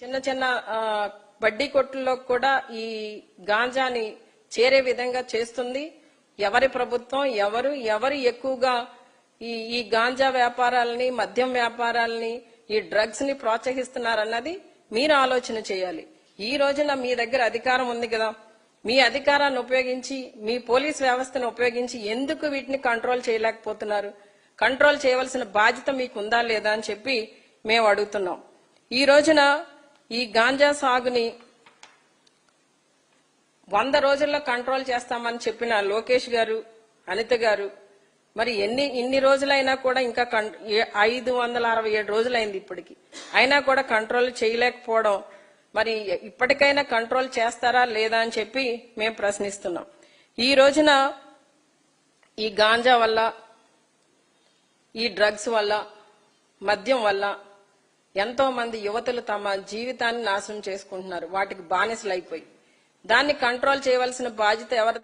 చిన్న చిన్న వడ్డీ బడ్డీ కొట్టుల్లో కూడా ఈ గాంజాని చేరే విధంగా చేస్తుంది. ఎవరి ప్రభుత్వం ఎవరు ఎవరు ఎక్కువగా ఈ ఈ గాంజా వ్యాపారాలని మద్యం వ్యాపారాలని ఈ డ్రగ్స్ని ప్రోత్సహిస్తున్నారన్నది మీరు ఆలోచన చేయాలి. ఈ రోజున మీ దగ్గర అధికారం ఉంది కదా. మీ అధికారాన్ని ఉపయోగించి మీ పోలీస్ వ్యవస్థను ఉపయోగించి ఎందుకు వీటిని కంట్రోల్ చేయలేకపోతున్నారు? కంట్రోల్ చేయవలసిన బాధ్యత మీకు ఉందా లేదా అని చెప్పి మేము అడుగుతున్నాం. ఈ రోజున ఈ గాంజా సాగుని వంద రోజుల్లో కంట్రోల్ చేస్తామని చెప్పిన లోకేష్ గారు అనిత గారు మరి ఎన్ని ఇన్ని రోజులైనా కూడా ఇంకా ఏ- ఐదు వందల అరవై ఏడు రోజులైంది ఇప్పటికి. అయినా కూడా కంట్రోల్ చేయలేకపోవడం మరి ఇప్పటికైనా కంట్రోల్ చేస్తారా లేదా అని చెప్పి మేము ప్రశ్నిస్తున్నాం. ఈ రోజున ఈ గాంజా వల్ల ఈ డ్రగ్స్ వల్ల మద్యం వల్ల ఎంతో మంది యువతులు తమ జీవితాన్ని నాశనం చేసుకుంటున్నారు. వాటికి బానిసలైపోయి. దాన్ని కంట్రోల్ చేయవలసిన బాధ్యత ఎవరిది?